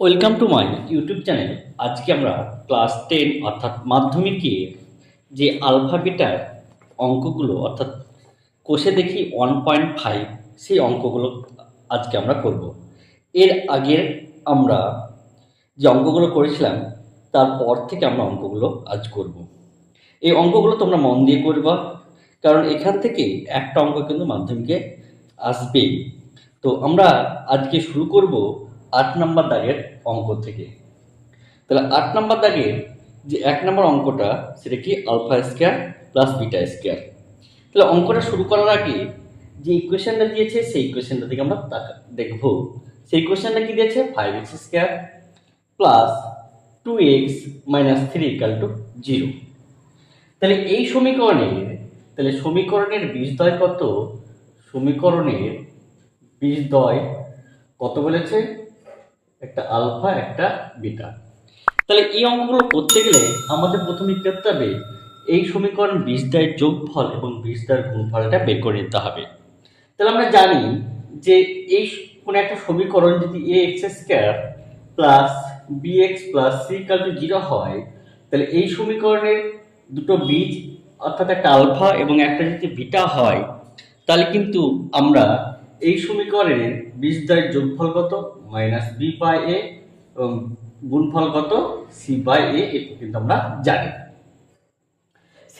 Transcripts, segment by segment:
Welcome to my YouTube channel আজকে আমরা class ten অর্থাৎ মাধ্যমিকে যে আলফা বিটার অঙ্কগুলো অর্থাৎ কোষে দেখি ওয়ান পয়েন্ট ফাইভ সেই অঙ্কগুলো আজকে আমরা করব। এর আগের আমরা যে অঙ্কগুলো করেছিলাম, তারপর থেকে আমরা অঙ্কগুলো আজ করব। এই অঙ্কগুলো তোমরা মন দিয়ে করবা, কারণ এখান থেকে একটা অঙ্ক কিন্তু মাধ্যমিকে আসবেই। তো আমরা আজকে শুরু করব আট নম্বর দাগের অঙ্ক থেকে। তাহলে আট নম্বর দাগের যে এক নম্বর অঙ্কটা, সেটা কি? Alpha square plus beta square. তাহলে অঙ্কটা শুরু করার আগে যে ইকুয়েশনটা দিয়েছে, সেই ইকুয়েশনটা থেকে আমরা তাকা- দেখব। সেই ইকুয়েশনটা কি দিয়েছে? Five x square plus two x minus three equal two zero তাহলে এই সমীকরণের তাহলে সমীকরণের বীজদ্বয় কত? সমীকরণের বীজদ্বয় কত বলেছে? একটা আলফা, একটা বিটা। তাহলে এই অঙ্কগুলো করতে গেলে আমাদের প্রথমে কি করতে হবে এই সমীকরণ বীজদ্বয়ের যোগফল এবং বীজদ্বয়ের গুণফলটা বের করে নিতে হবে। তাহলে আমরা জানি যে এই কোনো একটা সমীকরণ যদি a x square plus b x plus c equal two zero হয়, তাহলে এই সমীকরণের দুটো বীজ, অর্থাৎ একটা আলফা এবং একটা যদি বিটা হয়, তাহলে কিন্তু আমরা এই সমীকরণের বীজদ্বয়ের যোগফল কত? মাইনাস বি বাই এ এবং গুণফল কত? সি বাই এ এটা কিন্তু আমরা জানি।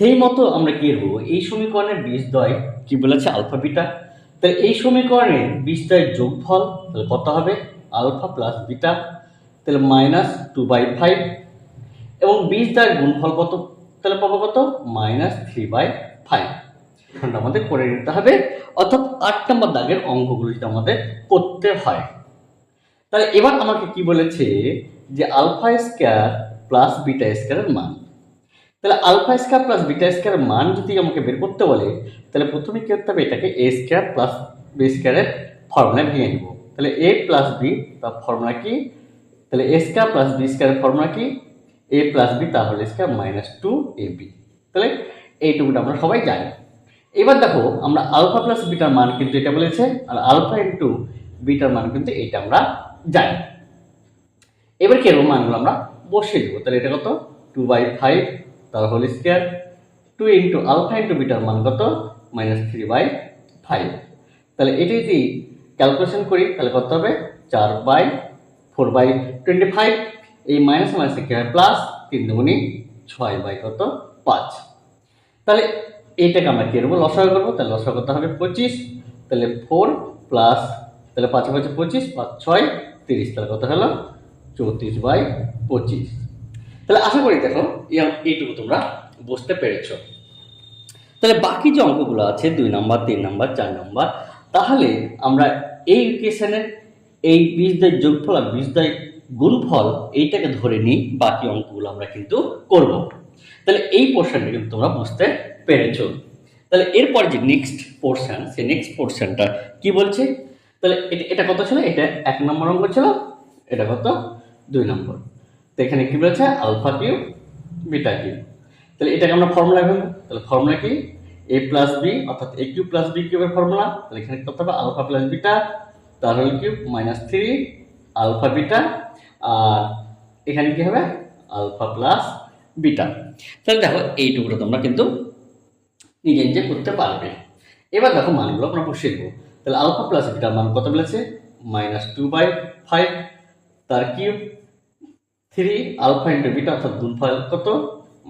সেই মতো আমরা কি করব? এই সমীকরণের বীজদ্বয় কি বলেছে? Alpha beta. তাহলে এই সমীকরণের বীজদ্বয়ের যোগফল তাহলে কত হবে? Alpha plus beta. তাহলে মাইনাস টু বাই ফাইভ। এবং বীজদ্বয়ের গুণফল কত? তাহলে পাবো কত? Minus three by five. এখানটা আমাদের করে নিতে হবে, অর্থাৎ আট নম্বর দাগের অঙ্কগুলো যদি আমাদের করতে হয়। তাহলে এবার আমাকে কি বলেছে যে আলফা স্কোয়ার প্লাস বিটা স্কোয়ারের মান। তাহলে আলফা স্কোয়ার প্লাস বিটা স্কোয়ারের মান যদি আমাকে বের করতে বলে, তাহলে প্রথমে কি করতে হবে? এটাকে এ স্কোয়ার প্লাস বি স্কোয়ারের ফর্মুলায় ভেঙে নেব। তাহলে এ প্লাস বি তার ফর্মুলা কি? তাহলে এ স্কোয়ার প্লাস বি স্কোয়ারের ফর্মুলা কি? এ প্লাস বি তাহলে square minus two a b. তাহলে এইটুকুটা আমরা সবাই জানি। এবার দেখো, আমরা আলফা প্লাস বিটার মান কিন্তু এটা বলেছে, আর আলফা ইন্টু বিটার মান কিন্তু এটা আমরা জানি। এবার কি মানগুলো আমরা বসিয়ে দেবো। তাহলে এটা কত? টু বাই ফাইভ তার whole square two into alpha into bitter মান কত? মাইনাস থ্রি বাই ফাইভ তাহলে এটা যদি ক্যালকুলেশন করি, তাহলে কত হবে? চার by four by twenty five এই মাইনাস মাইনাসে কী প্লাস তিন দুগুণি ছয় বাই কত? পাঁচ। তাহলে এইটাকে আমরা কী করব? লসাগু করব। তাহলে লসাগু করতে হবে পঁচিশ। তাহলে ফোর প্লাস তাহলে পাঁচে পাঁচে পঁচিশ, পাঁচ ছয়, তিরিশ। তাহলে কত হলো? চৌত্রিশ বাই পঁচিশ। তাহলে আশা করি দেখো এইটুকু তোমরা বুঝতে পেরেছ। তাহলে বাকি যে অঙ্কগুলো আছে, দুই নাম্বার, তিন নাম্বার, চার নাম্বার, তাহলে আমরা এই ইকুয়েশনের এই বীজদের যোগফল আর বীজদের গুণফল এইটাকে ধরে নিই, বাকি অঙ্কগুলো আমরা কিন্তু করব। তাহলে এই পোর্শনটা কিন্তু তোমরা বুঝতে পেরেছ। তাহলে এরপর যে নেক্সট পোর্শন সে নেক্সট পোর্শনটা কি বলছে? তাহলে এটা কত ছিল? এটা এক নম্বর অঙ্ক ছিল, এটা কত? দুই নম্বর। তো এখানে কি বলেছে? আলফা কিউ বিটা কিউব তাহলে এটাকে আমরা ফর্মুলা ফেলব তাহলে ফর্মুলা কি? এ প্লাস বি অর্থাৎ এ কিউব প্লাস বি কিউবের ফর্মুলা তাহলে এখানে কত হবে? আলফা প্লাস বিটা তার হল cube minus three alpha beta আর এখানে কি হবে? আলফা প্লাস বিটা তাহলে দেখো, এইটুকুটা তোমরা কিন্তু নিজে নিজে করতে পারবে। এবার দেখো মানগুলো আমরা দেবো। তাহলে আলফা প্লাস বিটার মান কত বলেছে? মাইনাস টু বাই ফাইভ তার cube three alpha into beta অর্থাৎ গুণফল কত?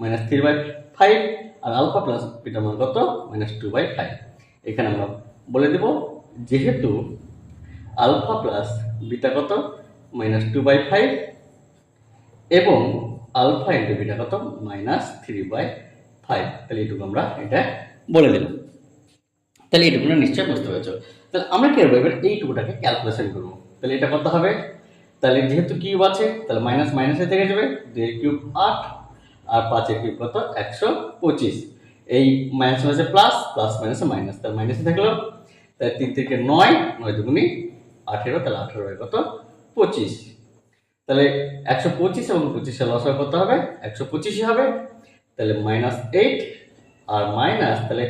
মাইনাস থ্রি বাই ফাইভ আর আলফা প্লাস বিটার মান কত? মাইনাস টু বাই ফাইভ এখানে আমরা বলে দেব, যেহেতু আলফা প্লাস বিটা কত? মাইনাস টু বাই ফাইভ এবং আলফা ইন্টু বিটা কত? মাইনাস থ্রি বাই ফাইভ তাহলে এইটুকু আমরা এটা বলে দিলাম। তাহলে এইটুকু নিশ্চয়ই বুঝতে পেরেছ। তাহলে আমরা কী করব? এবার এইটুকুটাকে ক্যালকুলেশন করব। তাহলে এটা করতে হবে? তাহলে যেহেতু কিউব আছে, তাহলে মাইনাস মাইনাসে থেকে যাবে দুই কিউব আট আর পাঁচের কিউব কত? একশো পঁচিশ। এই মাইনাস মাইনাসে প্লাস প্লাস মাইনাসে মাইনাস তাহলে মাইনাসে থাকল তাহলে তিন থেকে নয় নয় দুগুনি আঠেরো, তাহলে আঠেরো কত? পঁচিশ। তাহলে একশো পঁচিশ এবং পঁচিশে লস কত হবে? একশো পঁচিশই হবে। তাহলে মাইনাস এইট আর মাইনাস তাহলে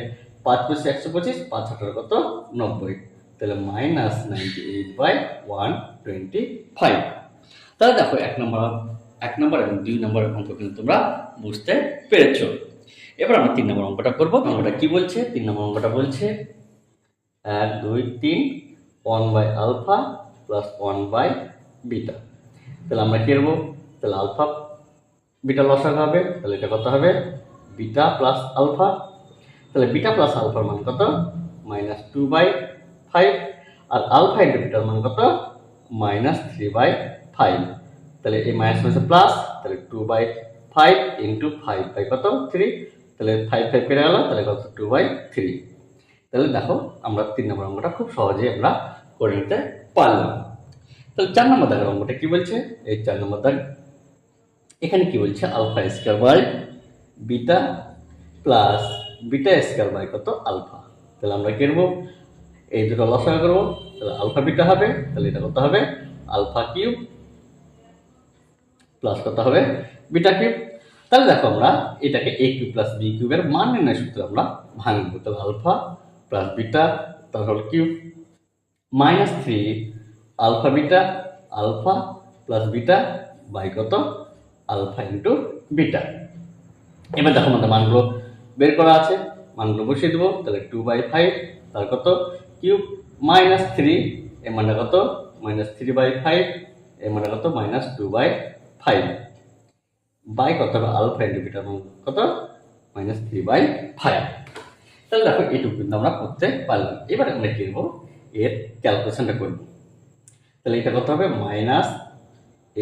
পাঁচ পঁচিশ একশো পঁচিশ, পাঁচ আঠারো কত? নব্বই। তাহলে minus ninety eight by one twenty five তাহলে দেখো, এক নম্বর এক নম্বর এবং দুই নম্বর অঙ্ক কিন্তু তোমরা বুঝতে পেরেছ। এবার আমরা তিন নম্বর অঙ্কটা করব। অঙ্কটা কি বলছে? তিন নম্বর অঙ্কটা বলছে, এক, দুই, তিন one by alpha plus one by beta তাহলে আমরা কি তাহলে আলফা বিটা লসাগু হবে, তাহলে এটা কত হবে? বিটা প্লাস আলফা তাহলে বিটা প্লাস আলফার মান কত? মাইনাস টু বাই ফাইভ আর আলফা ইন্টু বিটার মান কত? মাইনাস থ্রি বাই ফাইভ তাহলে এই মাইনাস মাইনাস প্লাস তাহলে two by five into five by কত? থ্রি তাহলে ফাইভ ফাইভ কেটে গেল, তাহলে কত? টু বাই থ্রি তাহলে দেখো আমরা তিন নম্বর অঙ্কটা খুব সহজেই আমরা করে নিতে পারলাম। তাহলে চার নম্বর দাগের অঙ্কটা কি বলছে? এই চার নম্বর দাগ এখানে কি বলছে? Alpha square by beta plus beta square by কত? আলফা। তাহলে আমরা করব? এই দুটো লসাগু করব। তাহলে আলফা বিটা হবে, তাহলে এটা কত হবে? আলফা কিউব প্লাস কত হবে? Beta cube. তাহলে দেখো আমরা এটাকে এ কিউব প্লাস বি কিউবের মান নির্ণয় সূত্রে আমরা ভাঙবো। তাহলে আলফা প্লাস বিটা, তাহলে cube. Minus three, alpha beta, alpha plus beta by কত? আলফা ইন্টু বিটা এবার দেখো আমাদের মানগুলো বের করা আছে। মানগুলো বসিয়ে দেবো, তাহলে টু বাই ফাইভ তার কত? কিউব মাইনাস থ্রি এর মানটা কত? মাইনাস থ্রি বাই ফাইভ এর মানটা কত? Minus two by five by কত হবে? আলফা ইন্টু মান কত? মাইনাস থ্রি বাই ফাইভ তাহলে দেখো, এটুকু কিন্তু আমরা করতে পারলাম। এবার আমরা কি করব? এর ক্যালকুলেশনটা করব। তাহলে এটা কত হবে? মাইনাস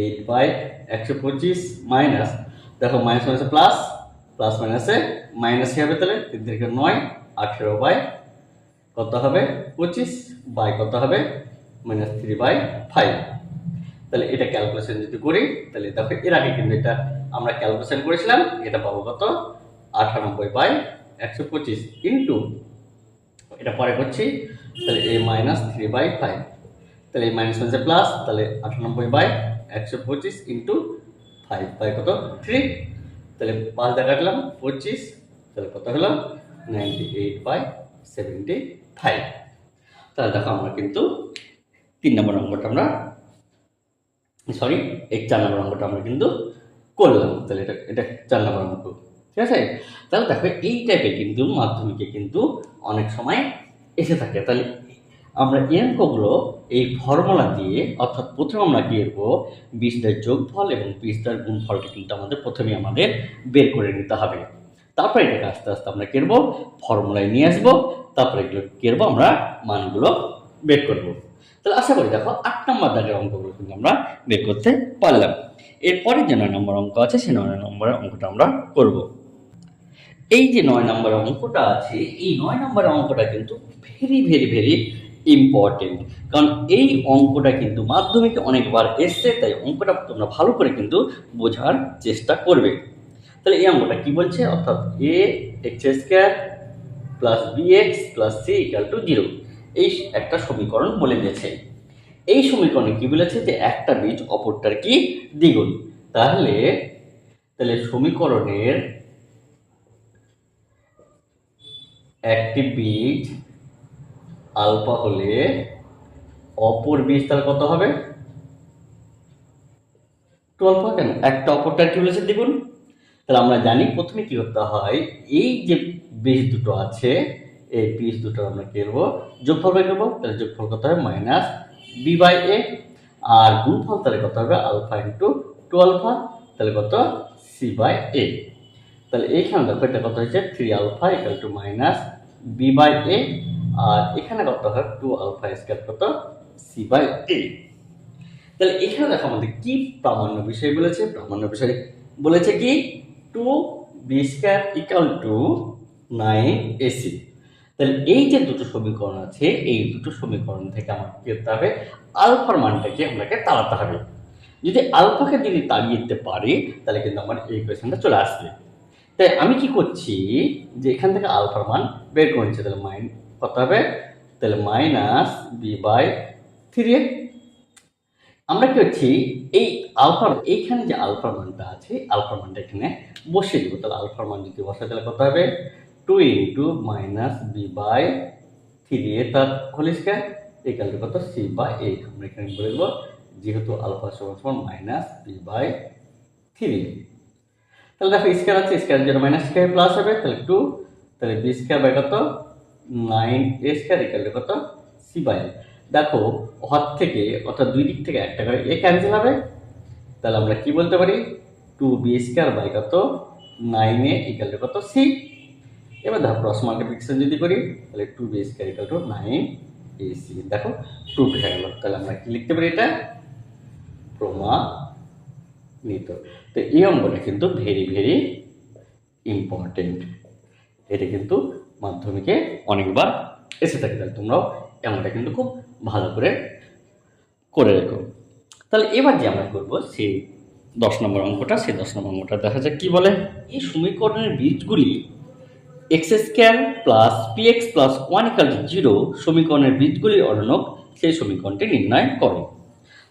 এইট বাই একশো পঁচিশ মাইনাস, দেখো মাইনাস মাইনাসে প্লাস প্লাস মাইনাসে মাইনাসই হবে তাহলে? তিন থেকে নয়, আঠেরো বাই কত হবে? পঁচিশ বাই কত হবে? Minus three by five. তাহলে এটা ক্যালকুলেশন যদি করি, তাহলে দেখো এর আগে কিন্তু এটা আমরা ক্যালকুলেশন করেছিলাম, এটা পাবো কত? আটানব্বই বাই একশো পঁচিশ ইন্টু, এটা পরে করছি, তাহলে এ মাইনাস থ্রি বাই ফাইভ। তাহলে এই মাইনাস মাইনাসে প্লাস, তাহলে আটানব্বই বাই একশো পঁচিশ ইন্টু ফাইভ বাই কত? থ্রি তাহলে পাঁচ দেখা কাটলাম পঁচিশ, তাহলে কত হলো? Ninety eight by seventy five তাহলে দেখো আমরা কিন্তু তিন নম্বর অঙ্কটা আমরা সরি এই চার নম্বর অঙ্কটা আমরা কিন্তু করলাম। তাহলে এটা এটা চার নম্বর অঙ্ক, ঠিক আছে? তাহলে দেখো, এই টাইপের কিন্তু মাধ্যমিকে কিন্তু অনেক সময় এসে থাকে। তাহলে আমরা অঙ্কগুলো এই ফর্মুলা দিয়ে, অর্থাৎ প্রথমে আমরা কি করব? বিশটার যোগফল এবং বিশটার গুণফলটা কিন্তু আমাদের প্রথমে আমাদের বের করে নিতে হবে। তারপরে এটাকে আস্তে আস্তে আমরা কেরবো? ফর্মুলায় নিয়ে আসব। তারপরে এগুলো কেরবো? আমরা মানগুলো বের করব। তাহলে আশা করি দেখো, আট নম্বর দাগের অঙ্কগুলো কিন্তু আমরা বের করতে পারলাম। এরপরে যে নয় নম্বর অঙ্ক আছে সেই নয় নম্বরের অঙ্কটা আমরা করব। এই যে নয় নম্বরের অঙ্কটা আছে, এই নয় নম্বরের অঙ্কটা কিন্তু ভেরি ভেরি ভেরি ইম্পর্টেন্ট কারণ এই অঙ্কটা কিন্তু মাধ্যমিকে অনেকবার এসছে, তাই অঙ্কটা তোমরা ভালো করে কিন্তু বোঝার চেষ্টা করবে। তাহলে এই অঙ্কটা কি বলছে? অর্থাৎ a x square plus b x plus c equal to zero এই একটা সমীকরণ বলে দিয়েছে। এই সমীকরণে কি বলেছে যে একটা বীজ অপরটার কি? দ্বিগুণ। তাহলে তাহলে সমীকরণের একটি বীজ আলফা হলে অপর তাহলে কত হবে? টুয়েলভ কেন? একটা অপরটা কি দ্বিগুণ তাহলে আমরা জানি প্রথমে কি করতে হয়, এই যে বীজ দুটো আছে, এই বীজ দুটো আমরা কি করব? যোগফল বের করব। তাহলে যোগফল কত হবে? Minus b by a. আর গুণফল তাহলে কত হবে? Alpha into two alpha. তাহলে কত? C by a. তাহলে এইখানে দেখো এটা কত হয়েছে? Three alpha equal to minus b by a. আর এখানে কত হয় টু আলফা স্কোয়ার কত সি বাই এ। তাহলে এখানে দেখো আমাদের কি প্রামাণ্য বিষয় বলেছে? প্রামাণ্য বিষয় বলেছে কি? Two b square equal to nine a c তাহলে এই যে দুটো সমীকরণ আছে, এই দুটো সমীকরণ থেকে আমার কি করতে হবে? আলফার মানটাকে আপনাকে তাড়াতে হবে। যদি আলফাকে যদি তাড়িয়ে দিতে পারি, তাহলে কিন্তু আমার এই কোয়েশনটা চলে আসবে। তাই আমি কি করছি? যে এখান থেকে আলফার মান বের করে নিচ্ছি, তাহলে মাইন কত হবে? তাহলে মাইনাস বি বাই থ্রি আমরা কি হচ্ছি এই আলফার এইখানে যে আলফার মানটা আছে আলফার মানটা এখানে বসিয়ে দেবো। তাহলে আলফার মান যদি বসাই, তাহলে কত হবে? Two into minus b by three a তার হোল স্কোয়ার একাল কত? সি বাই এইট আমরা এখানে বলে দেবো, যেহেতু আলফা সমান সমান মাইনাস বি বাই থ্রি তাহলে দেখো স্কোয়ার আছে স্কোয়ারের জন্য মাইনাস স্কোয়ার প্লাস হবে। তাহলে টু তাহলে বি স্কোয়ার বাই কত? নাইন এ স্কোয়ার ইকাল কত? সি বাই দেখো হাত থেকে, অর্থাৎ দুই দিক থেকে একটা করে এ ক্যান্সেল হবে। তাহলে আমরা কি বলতে পারি? টু বি স্কোয়ার বাই কত? নাইন এ ইকাল কত? সি এবার দেখো ক্রস মাল্টিপ্লিকেশন যদি করি, তাহলে two b square equal to nine a c দেখো টু হয়ে গেল। তাহলে আমরা কি লিখতে পারি এটা? প্রমাণিত। তো এই অঙ্কটা কিন্তু ভেরি ভেরি ইম্পর্টেন্ট এটা কিন্তু মাধ্যমিকে অনেকবার এসে থাকে, তাহলে তোমরাও এমনটা কিন্তু খুব ভালো করে করে রেখো। তাহলে এবার যে আমরা করব, সেই দশ নম্বর অঙ্কটা, সেই দশ নম্বর অঙ্কটা দেখা যাক কি বলে। এই সমীকরণের বীজগুলি x square plus p x plus one equal zero সমীকরণের বীজগুলি অননক সেই সমীকরণটি নির্ণয় করো।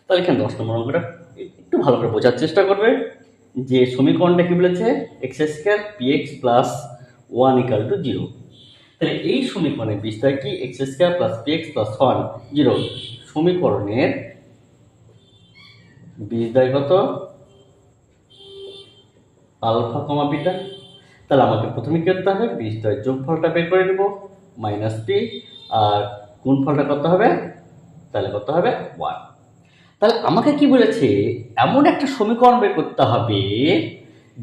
তাহলে এখানে দশ নম্বর অঙ্কটা একটু ভালো করে বোঝার চেষ্টা করবে যে সমীকরণটা কি বলেছে? X square p x plus one equal to zero তাহলে এই সমীকরণের বিস্তার কি? X square plus p x plus one zero সমীকরণের বীজদ্বয় কত? আলফা কমা বিটা তাহলে আমাকে প্রথমে কি করতে হবে? বীজদ্বয়ের যোগফলটা বের করে নেব মাইনাস পি আর কোন ফলটা কত হবে? তাহলে কত হবে? ওয়ান তাহলে আমাকে কি বলেছে? এমন একটা সমীকরণ বের করতে হবে,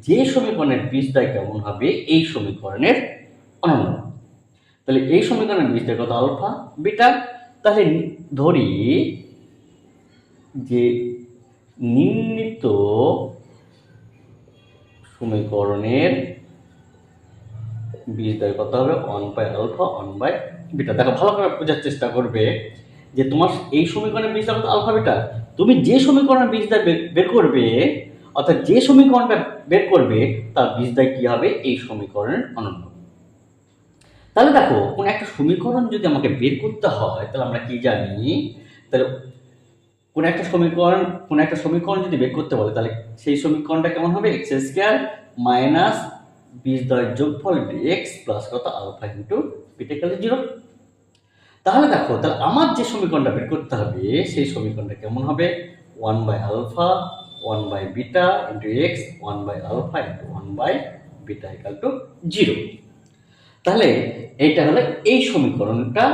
যে সমীকরণের বীজদ্বয় কেমন হবে? এই সমীকরণের অনন্য। তাহলে এই সমীকরণের বীজদ্বয় কত? Alpha beta? তাহলে ধরি যে নির্ণীত সমীকরণের বীজদ্বয় কত হবে? One by alpha one by beta দেখো, ভালো করে বোঝার চেষ্টা করবে যে তোমার এই সমীকরণের বীজটা কত? আলফা বিটা তুমি যে সমীকরণের বীজটা বের- বের করবে, অর্থাৎ যে সমীকরণটা বের করবে, তার বীজ বীজদ্বয় কি হবে? এই সমীকরণের অনন্য। তাহলে দেখো, কোন একটা সমীকরণ যদি আমাকে বের করতে হয়, তাহলে আমরা কি জানি? তাহলে কোন একটা সমীকরণ, কোন একটা সমীকরণ যদি বের করতে বলে, তাহলে সেই সমীকরণটা কেমন হবে? এক্স স্কোয়ার মাইনাস বীজ দয়ের যোগফল এক্স প্লাস কত? Alpha into beta equal zero তাহলে দেখো, তাহলে আমার যে সমীকরণটা বের করতে হবে, সেই সমীকরণটা কেমন হবে? One by alpha one by beta into x one by alpha into one by beta equal to zero তাহলে এইটা হলো এই সমীকরণটা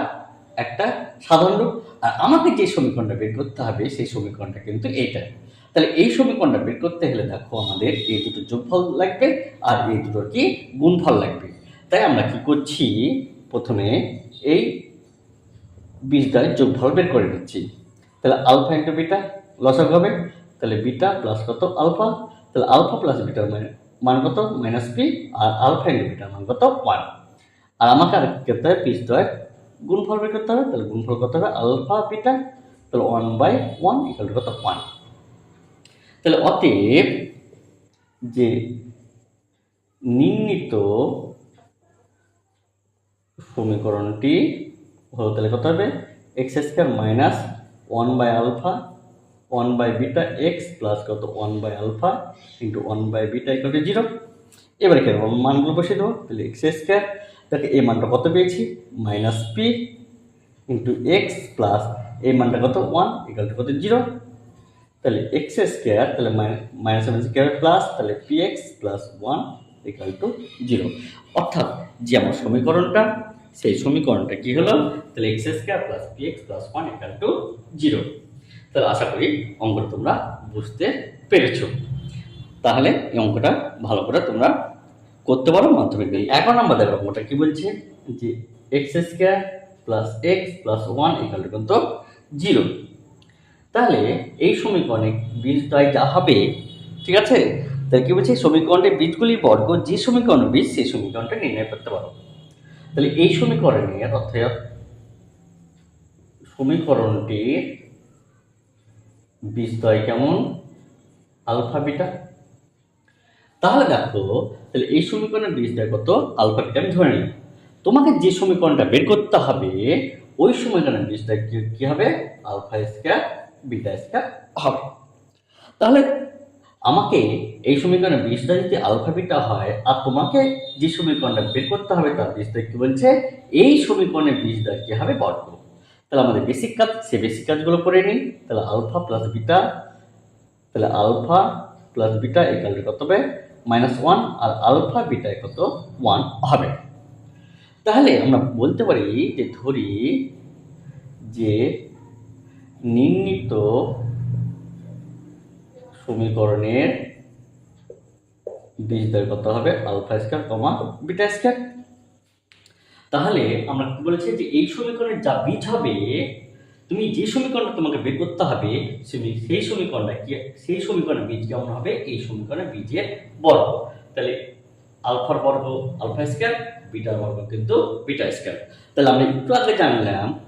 একটা সাধারণ রূপ। আর আমাকে যে সমীকরণটা বের করতে হবে, সেই সমীকরণটা কিন্তু এইটা। তাহলে এই সমীকরণটা বের করতে হলে দেখো আমাদের এই দুটো যোগফল লাগবে আর এই দুটোর কি গুণফল লাগবে। তাই আমরা কি করছি? প্রথমে এই বীজটার যোগফল বের করে নিচ্ছি। তাহলে আলফা ইন্টু বিটা লসক হবে। তাহলে বিটা প্লাস কত? আলফা। তাহলে আলফা প্লাস বিটার মান কত? মাইনাস পি আর আলফা ইন্টু বিটার মান কত? ওয়ান আর আমাকে আর কি করতে হবে পিস দয় গুণফল বের করতে হবে, তাহলে গুণফল কত হবে? আলফা বিটা তাহলে ওয়ান বাই ওয়ান ইকাল কত? ওয়ান তাহলে অতএব যে নির্ণীত সমীকরণটি হলো তাহলে কত হবে? X square minus one by alpha one by beta x plus কত? One by alpha into one by beta equal to zero এবারে কেন মানগুলো বসিয়ে দেবো। তাহলে এক্স স্কোয়ার দেখো এই মানটা কত পেয়েছি? Minus p into x plus এই মানটা কত? ওয়ান ইকাল কত? জিরো। তাহলে এক্স স্কোয়ার, তাহলে মাইনাস সেভেন স্কোয়ার প্লাস, তাহলে p x plus one equal to zero. অর্থাৎ যে আমার সমীকরণটা, সেই সমীকরণটা কি হলো? তাহলে x square plus p x plus one equal to zero. তাহলে আশা করি অঙ্কটা তোমরা বুঝতে পেরেছ। তাহলে এই অঙ্কটা ভালো করে তোমরা করতে পারো মাধ্যমিক দিয়ে। এখন নাম্বার দেখো অঙ্কটা কি বলছে? যে x square plus x plus one equal to কিন্তু জিরো তাহলে এই সমীকরণে বীজদ্বয় যা হবে, ঠিক আছে? তাহলে কি বলছে? সমীকরণের বীজগুলি বর্গ, যে সমীকরণ বীজ, সেই সমীকরণটা নির্ণয় করতে পারো। তাহলে এই সমীকরণের অর্থাৎ সমীকরণটির বীজদ্বয় কেমন? আলফা বিটা তাহলে দেখো, তাহলে এই সমীকরণের বীজদ্বয় কত? আলফা বিটা আমি ধরে নিলাম। তোমাকে যে সমীকরণটা বের করতে হবে, ওই সমীকরণের বীজদ্বয় কি হবে? আলফা স্কোয়ার বিটা স্কোয়ার হবে। তাহলে আমাকে এই সমীকরণের বীজদ্বয় যদি আলফা বিটা হয়, আর তোমাকে যে সমীকরণটা বের করতে হবে, তার বীজদ্বয় কি বলছে? এই সমীকরণের বীজদ্বয় কি হবে? বর্গ। তাহলে তাহলে আমাদের বেসিক কাজ সে বেসিক কাজগুলো করে নিই। তাহলে আলফা প্লাস বিটা তাহলে আলফা প্লাস বিটা একাল কত হবে? মাইনাস ওয়ান আর আলফা বিটা কত ওয়ান হবে। তাহলে আমরা বলতে পারি যে ধরি যে নির্ণীত সমীকরণের বীজদ্বয় কত হবে? Alpha square comma beta square তাহলে আমরা বলেছি যে এই সমীকরণের যা বীজ হবে তুমি যে সমীকরণটা তোমাকে বের করতে হবে সেই- সমীকরণটা কি, সেই সমীকরণের বীজ কেমন হবে? এই সমীকরণের বীজের বর্গ। তাহলে আলফার বর্গ, আলফা স্কয়ার, বিটার বর্গ কিন্তু বিটা স্কয়ার। তাহলে আমরা একটু আগে জানলাম,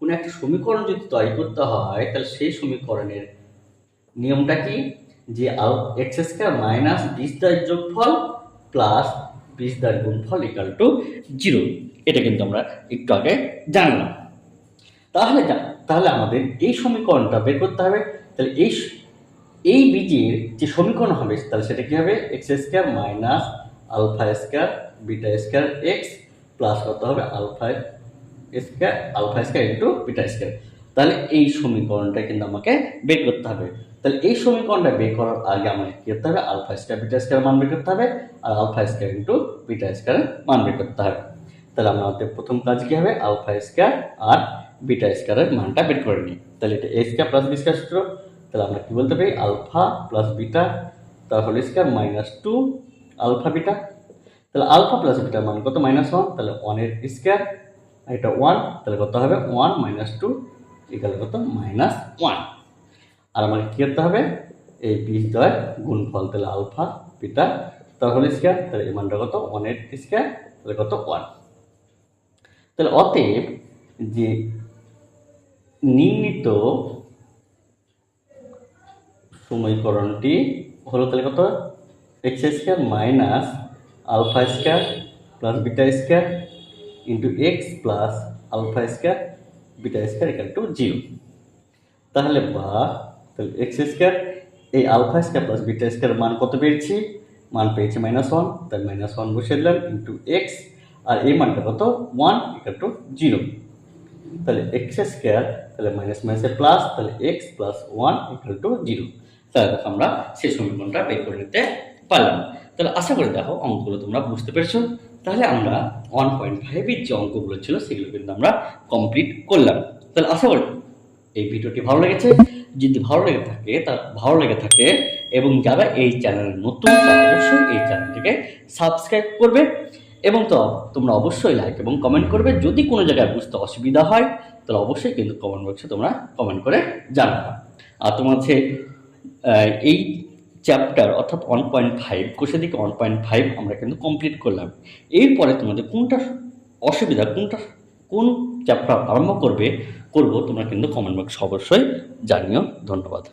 কোনো একটা সমীকরণ যদি তৈরি করতে হয়, তাহলে সেই সমীকরণের নিয়মটা কি? যে এক্স স্কয়ার মাইনাস বিশ দ্বার যোগফল প্লাস বিশ দ্বার গুণফল ইকাল টু জিরো এটা কিন্তু আমরা একটু আগে জানলাম। তাহলে তাহলে আমাদের এই সমীকরণটা বের করতে হবে। তাহলে এই এই বীজের যে সমীকরণ হবে, তাহলে সেটা কি হবে? X square minus alpha square beta square x plus কত হবে? Alpha square alpha square into beta square তাহলে এই সমীকরণটা কিন্তু আমাকে বের করতে হবে। তাহলে এই সমীকরণটা বের করার আগে আমাকে কি করতে হবে? আলফা স্কয়ার বিটা স্কয়ার মান বের করতে হবে আর alpha square into beta square মান বের করতে হবে। তাহলে আমাদের প্রথম কাজ কি হবে? আলফা স্কয়ার আর বিটা স্কয়ারের মানটা বের করে নিই। তাহলে এটা a square plus b square সূত্র, তাহলে আমরা কি বলতে পারি? আলফা প্লাস বিটা, তার whole square minus two alpha beta. তাহলে আলফা প্লাস বিটার মান কত? মাইনাস ওয়ান তাহলে ওয়ানের স্কয়ার। এটা ওয়ান তাহলে কত হবে? ওয়ান মাইনাস টু ইকাল কত? মাইনাস ওয়ান আর আমাকে কী করতে হবে? এই বিশ দয় গুণফল, তাহলে আলফা বিটা, তার হোল স্কয়ার, তাহলে এই মানটা কত? ওয়ানের স্কয়ার, তাহলে কত? ওয়ান তাহলে অতএব যে নির্ণীত সমীকরণটি হলো তাহলে কত? X square minus alpha square plus beta square into x plus alpha square beta square equal to zero তাহলে বা, তাহলে এক্স স্কোয়ার এই alpha square plus beta square মান কত পেয়েছি? মান পেয়েছি মাইনাস ওয়ান তাই মাইনাস ওয়ান বসিয়ে দিলাম ইন্টু এক্স আর এই মানটা কত? ওয়ান ইকাল টু জিরো তাহলে এক্স স্কোয়ার তাহলে মাইনাস মাইনাসে প্লাস তাহলে x plus one equal to zero তাহলে দেখো আমরা সেই সমীকরণটা বের করে নিতে পারলাম। তাহলে আশা করি দেখো অঙ্কগুলো তোমরা বুঝতে পেরেছ। তাহলে আমরা ওয়ান পয়েন্ট ফাইভের যে অঙ্কগুলো ছিল, সেগুলো কিন্তু আমরা কমপ্লিট করলাম। তাহলে আশা করি এই ভিডিওটি ভালো লেগেছে। যদি ভালো লেগে থাকে, তা ভালো লেগে থাকে এবং যারা এই চ্যানেল নতুন অবশ্যই এই চ্যানেলটিকে সাবস্ক্রাইব করবে। এবং তো তোমরা অবশ্যই লাইক এবং কমেন্ট করবে। যদি কোনো জায়গায় বুঝতে অসুবিধা হয়, তাহলে অবশ্যই কিন্তু কমেন্ট বক্সে তোমরা কমেন্ট করে জানাবে। আর তোমার যে এই চ্যাপ্টার অর্থাৎ ওয়ান পয়েন্ট ফাইভ কোষের দিকে ওয়ান পয়েন্ট ফাইভ আমরা কিন্তু কমপ্লিট করলাম। এরপরে তোমাদের কোনটা অসুবিধা, কোনটা, কোন চ্যাপ্টার আরম্ভ করবে, করব তোমরা কিন্তু কমেন্ট বক্সে অবশ্যই জানিও। ধন্যবাদ।